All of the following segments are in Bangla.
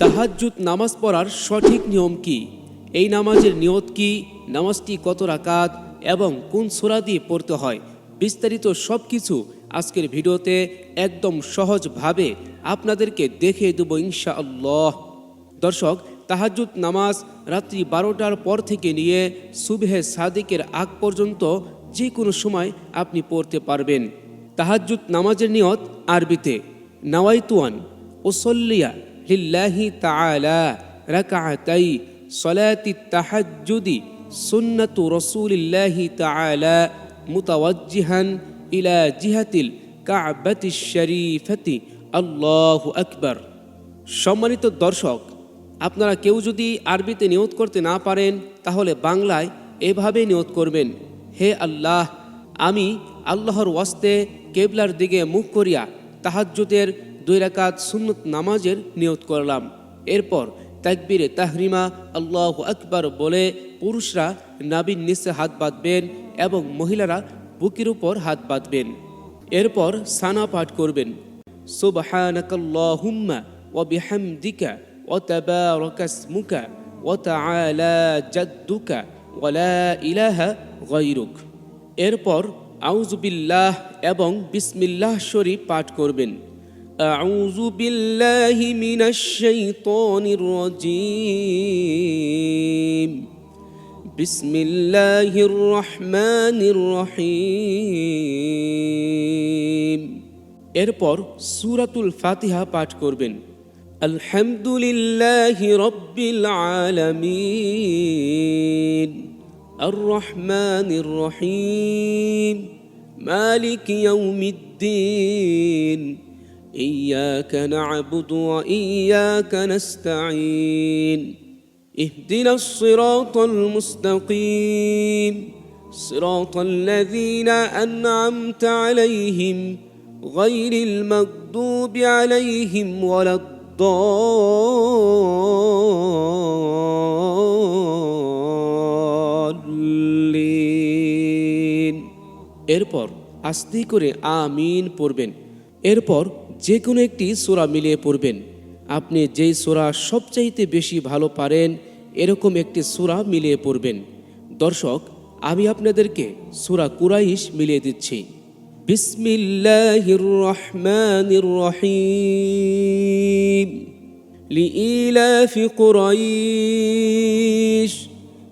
তাহাজ্জুদ নামাজ পড়ার সঠিক নিয়ম কি? এই নামাজের নিয়ত কি? নামাজটি কত রাকাত? এবং কোন সোরা দিয়ে পড়তে হয়? বিস্তারিত সব কিছু আজকের ভিডিওতে একদম সহজভাবে আপনাদেরকে দেখে দেবো ইনশা আল্লাহ দর্শক, তাহাজ্জুদ নামাজ রাত্রি বারোটার পর থেকে নিয়ে সুবহে সাদিকের আগ পর্যন্ত যে কোনো সময় আপনি পড়তে পারবেন। তাহাজ্জুদ নামাজের নিয়ত আরবিতে, নাওয়াইতুয়ান, ওসল্লিয়া লিল্লাহি তাআলা রাকাতাই সলাতি তাহাজ্জুদি সুন্নাতু রসুলিল্লাহি তাআলা মুতাওয়াজ্জিহান ইলা জিহাতিল কাবাতি শরীফাতি। আল্লাহু আকবার। সম্মানিত দর্শক, আপনারা কেউ যদি আরবিতে নিয়ত করতে না পারেন, তাহলে বাংলায় এভাবে নিয়ত করবেন, হে আল্লাহ, আমি আল্লাহর ওয়াস্তে কেবলার দিকে মুখ করিয়া তাহাজ্জুদের দুই রাকাত সুন্নত নামাজের নিয়ত করলাম। এরপর তাকবীরে তাহরিমা আল্লাহ আকবার বলে পুরুষরা নাবিন নিচে হাত বাঁধবেন এবং মহিলারা বুকের উপর হাত বাঁধবেন। এরপর সানা পাঠ করবেন। লা এরপর আউজুবিল্লাহ এবং বিসমিল্লাহ শরীফ পাঠ করবেন। أعوذ بالله من الشيطان الرجيم بسم الله الرحمن الرحيم এরপর সূরাতুল ফাতিহা পাঠ করবেন আলহামদুলিল্লাহি রব্বিল আলামিন الرحمن الرحيم مالك يوم الدين إياك نعبد وإياك نستعين اهدنا الصراط المستقيم صراط الذين أنعمت عليهم غير المغضوب عليهم ولا الضالين এরপর আস্তে করে আমিন পড়বেন এরপর যে কোনো একটি সোরা মিলিয়ে পড়বেন আপনি যেই সোরা সবচাইতে বেশি ভালো পারেন এরকম একটি সোরা মিলিয়ে পড়বেন দর্শক আমি আপনাদেরকে সোরা কুরাইশ মিলিয়ে দিচ্ছি বিসমিল্লাহির রহমানির রহিম لإيلاف قريش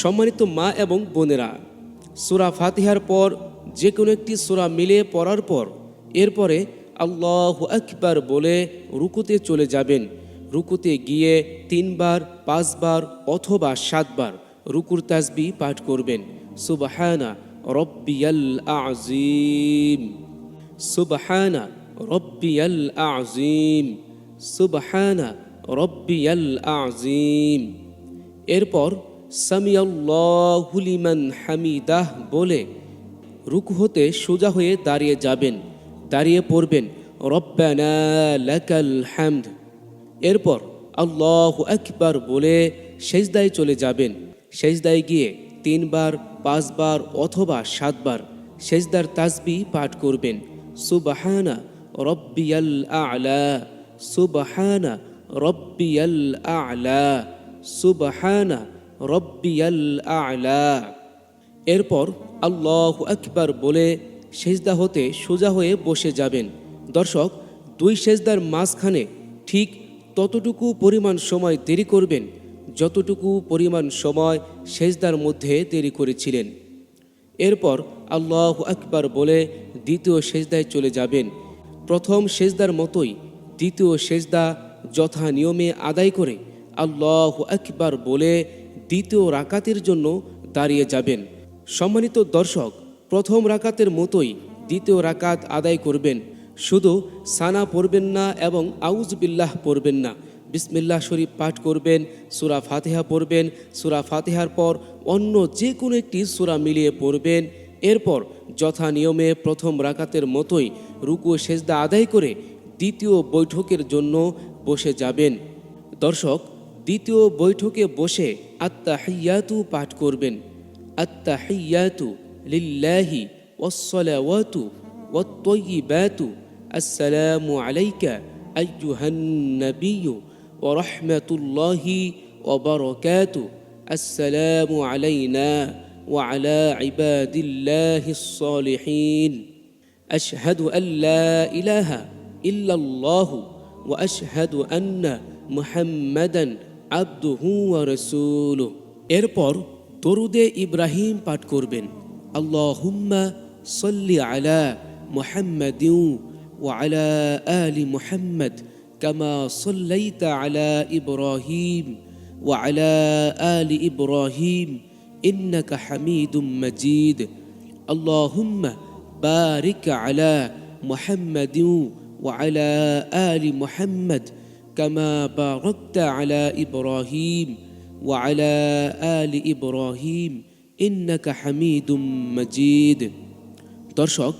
সম্মানিত মা এবং বোনেরা, সুরা ফাতিহার পর যে কোনো একটি সুরা মিলে পড়ার পর এরপরে আল্লাহ আকবার বলে রুকুতে চলে যাবেন। রুকুতে গিয়ে তিনবার, পাঁচবার অথবা সাতবার রুকুর তাসবি পাঠ করবেন। সুবাহানা রব্বিয়াল আজিম সুবহানা রব্বিয়াল আজিম সুবহানা রব্বিয়াল আজিম এরপর সামিয়াল্লাহু লিমান হামিদাহ বলে রুকু হতে সোজা হয়ে দাঁড়িয়ে যাবেন, দাঁড়িয়ে পড়বেন। রব্বানা লাকাল হামদ। এরপর আল্লাহ আকবার বলে সেজদায় চলে যাবেন। সেজদায় গিয়ে তিনবার, পাঁচবার অথবা সাতবার সেজদার তাসবি পাঠ করবেন। সুবাহানা রব্বিয়াল আলা, সুবাহানা রব্বিয়াল আলা, সুবাহানা রব্বিয়াল আলা। এরপর আল্লাহ আকবার বলে সেজদা হতে সোজা হয়ে বসে যাবেন। দর্শক, দুই সেজদার মাঝখানে ঠিক ততটুকু পরিমাণ সময় দেরি করবেন যতটুকু পরিমাণ সময় সেজদার মধ্যে দেরি করেছিলেন। এরপর আল্লাহ আকবার বলে দ্বিতীয় সেজদায় চলে যাবেন। প্রথম সেজদার মতোই দ্বিতীয় সেজদা যথা নিয়মে আদায় করে আল্লাহ আকবার বলে দ্বিতীয় রাকাতের জন্য দাঁড়িয়ে যাবেন। সম্মানিত দর্শক, প্রথম রাকাতের মতোই দ্বিতীয় রাকাত আদায় করবেন। শুধু সানা পড়বেন না এবং আউজ বিল্লাহ পড়বেন না। বিসমিল্লাহ শরীফ পাঠ করবেন, সুরা ফাতেহা পড়বেন, সুরা ফাতেহার পর অন্য যে কোনো একটি সুরা মিলিয়ে পড়বেন। এরপর যথা নিয়মে প্রথম রাকাতের মতোই রুকু সেজদা আদায় করে দ্বিতীয় বৈঠকের জন্য বসে যাবেন। দর্শক দ্বিতীয় বৈঠকে বসে আত্মাহিয়াতু পাঠ করবেন আত্মাহিয়াতু লিল্লাহি ওয়াসসালাওয়াতু ওয়াত-তাইয়িবাতু আসসালামু আলাইকা আইয়ুহান নাবিয়্যু ওয়া রাহমাতুল্লাহি ওয়া বারাকাতু আসসালামু আলাইনা ওয়া আলা ইবাদিল্লাহিস সালিহিন أشهد أن لا إله إلا الله وأشهد أن محمدا عبده ورسوله এরপর দরুদে ইব্রাহিম পাঠ করবেন আল্লাহুম্মা সাল্লি আলা মুহাম্মাদিন وعلى آل محمد كما صليت على إبراهيم وعلى آل إبراهيم إنك حميد مجيد اللهم بارك على محمد وعلى آل محمد كما باركت على إبراهيم وعلى آل إبراهيم إنك حميد مجيد দর্শক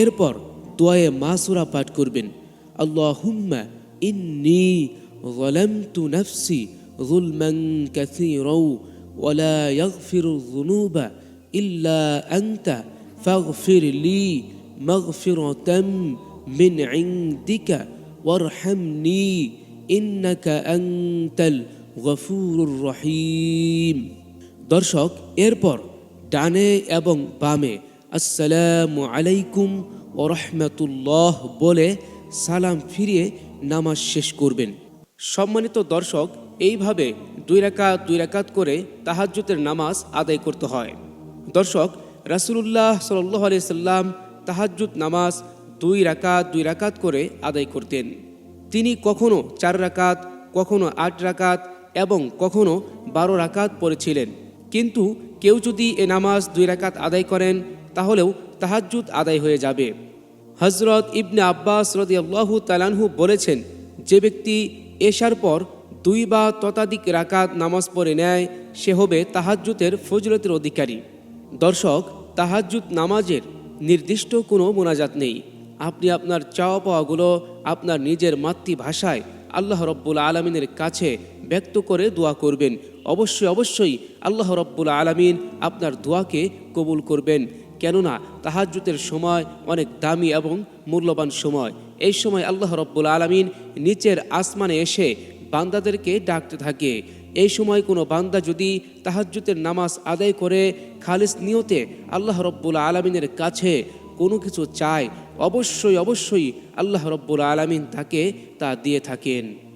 এরপর দোয়ায়ে মাসুরা পাঠ করবেন আল্লাহুম্মা ইন্নি ظلمت نفسي ظلما كثيرا ولا يغفر الذنوب إلا أنت فاغفر لي مغفرة من عندك وارحمني রহিম। দর্শক, এরপর ডানে এবং বামে আসসালাম আলাইকুম ও রহমতুল্লাহ বলে সালাম ফিরিয়ে নামাজ শেষ করবেন। সম্মানিত দর্শক, এইভাবে দুই রাকাত দুই রাকাত করে তাহাজ্যতের নামাজ আদায় করতে হয়। দর্শক, রাসুলুল্লাহ সাল্লাহ আলি সাল্লাম তাহাজ্জুদ নামাজ দুই রাকাত দুই রাকাত করে আদায় করতেন। তিনি কখনো চার রাকাত, কখনো আট রাকাত এবং কখনো বারো রাকাত পড়েছিলেন। কিন্তু কেউ যদি এ নামাজ দুই রাকাত আদায় করেন, তাহলেও তাহাজ্জুদ আদায় হয়ে যাবে। হজরত ইবনে আব্বাস রদি আল্লাহু তালানহু বলেছেন, যে ব্যক্তি এশার পর দুই বা ততাধিক রাকাত নামাজ পড়ে নেয়, সে হবে তাহাজ্জুতের ফজলতের অধিকারী। দর্শক, তাহাজ্জুদ নামাজের নির্দিষ্ট কোনো মোনাজাত নেই। আপনি আপনার চাওয়া পাওয়াগুলো আপনার নিজের মাতৃভাষায় আল্লাহ রব্বুল আলমিনের কাছে ব্যক্ত করে দোয়া করবেন। অবশ্যই অবশ্যই আল্লাহ রব্বুল আলমিন আপনার দোয়াকে কবুল করবেন। কেননা তাহাজ্জুতের সময় অনেক দামি এবং মূল্যবান সময়। এই সময় আল্লাহ রব্বুল আলমিন নিচের আসমানে এসে বান্দাদেরকে ডাকতে থাকে। এই সময় কোনো বান্দা যদি তাহাজ্জুতের নামাজ আদায় করে খালিস নিয়তে আল্লাহ রব্বুল আলমিনের কাছে কোনো কিছু চায় অবশ্যই অবশ্যই আল্লাহ রব্বুল আলমিন তাকে তা দিয়ে থাকেন।